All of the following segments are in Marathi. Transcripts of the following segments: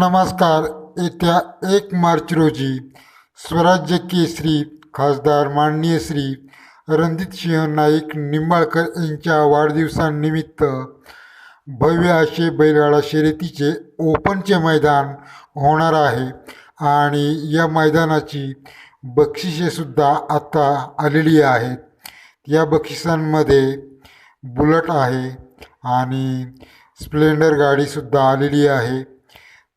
नमस्कार. येत्या एक मार्च रोजी स्वराज्य केसरी खासदार माननीय श्री रणजितसिंह नाईक निंबाळकर यांच्या वाढदिवसानिमित्त भव्य असे बैलगाडा शर्यतीचे ओपनचे मैदान होणार आहे आणि या मैदानाची बक्षिसेसुद्धा आत्ता आलेली आहेत. या बक्षिसांमध्ये बुलट आहे आणि स्प्लेंडर गाडीसुद्धा आलेली आहे.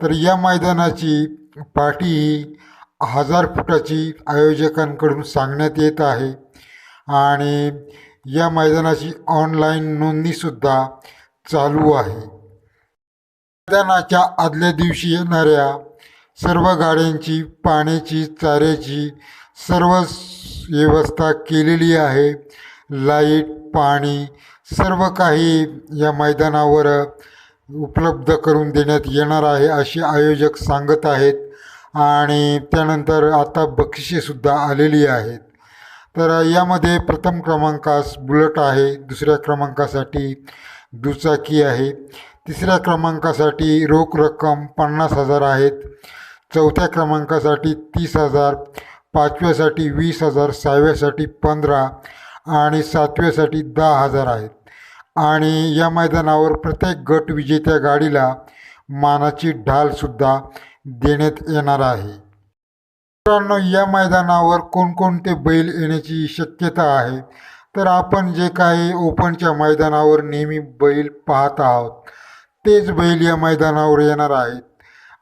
तर या मैदानाची पाटी ही हजार फुटाची आयोजकांकडून सांगण्यात येत आहे. आणि या मैदानाची ऑनलाईन नोंदणीसुद्धा चालू आहे. मैदानाच्या आदल्या दिवशी येणाऱ्या सर्व गाड्यांची पाण्याची चाऱ्याची सर्व व्यवस्था केलेली आहे. लाइट पाणी सर्व काही या मैदानावर उपलब्ध करून देण्यात येणार आहे असे आयोजक सांगत आहेत. आणि त्यानंतर आता बक्षिसेसुद्धा आलेली आहेत. तर यामध्ये प्रथम क्रमांकास बुलट आहे दुसऱ्या क्रमांकासाठी दुचाकी आहे तिसऱ्या क्रमांकासाठी रोख रक्कम पन्नास हजार आहेत चौथ्या क्रमांकासाठी तीस हजार पाचव्यासाठी वीस हजार सहाव्यासाठी पंधरा आणि सातव्यासाठी दहा हजार आहेत. आणि या मैदानावर प्रत्येक गट विजेत्या गाडीला मानाची ढालसुद्धा देण्यात येणार आहे. मित्रांनो या मैदानावर कोणकोणते बैल येण्याची शक्यता आहे? तर आपण जे काही ओपनच्या मैदानावर नेहमी बैल पाहत आहोत तेच बैल या मैदानावर येणार आहेत.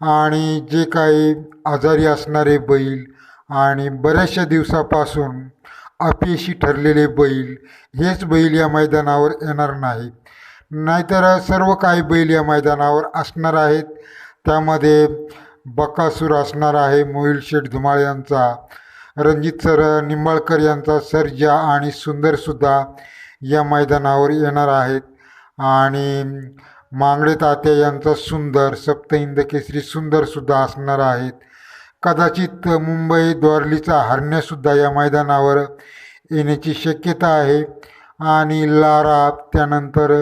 आणि जे काही आजारी असणारे बैल आणि बऱ्याचशा दिवसापासून अपयशी ठरलेले बैल हेच बैल या मैदानावर येणार नाहीत नाहीतर सर्व काही बैल या मैदानावर असणार आहेत. त्यामध्ये बकासूर असणार आहे मोहिल शेठ धुमाळ यांचा रणजित सर निंबाळकर यांचा सर्जा आणि सुंदरसुद्धा या मैदानावर येणार आहेत. आणि मांगडे तात्या यांचा सुंदर सप्तहिंद केसरी सुंदरसुद्धा असणार आहेत. कदाचित मुंबई द्वारलीचा हरण्यासुद्धा या मैदानावर येण्याची शक्यता आहे. आणि लारा त्यानंतर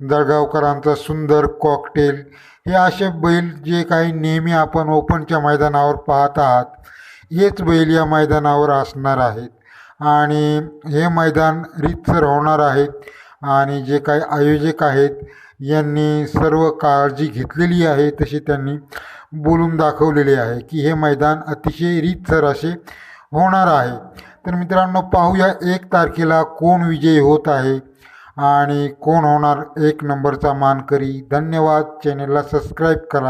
दळगावकरांचा सुंदर कॉकटेल हे असे बैल जे काही नेहमी आपण ओपनच्या मैदानावर पाहत आहात हेच बैल या मैदानावर असणार आहेत. आणि हे मैदान रीतसर होणार आहे. आणि जे काही आयोजक आहेत यांनी सर्व काळजी घेतलेली आहे तशी त्यांनी बोलून दाखवलेले आहे की हे मैदान अतिशय रीतसर असे होणार आहे. तर मित्रांनो पाहूया एक तारखेला कोण विजयी होत आहे आणि कोण होणार एक नंबरचा मानकरी. धन्यवाद. चॅनलला सबस्क्राईब करा.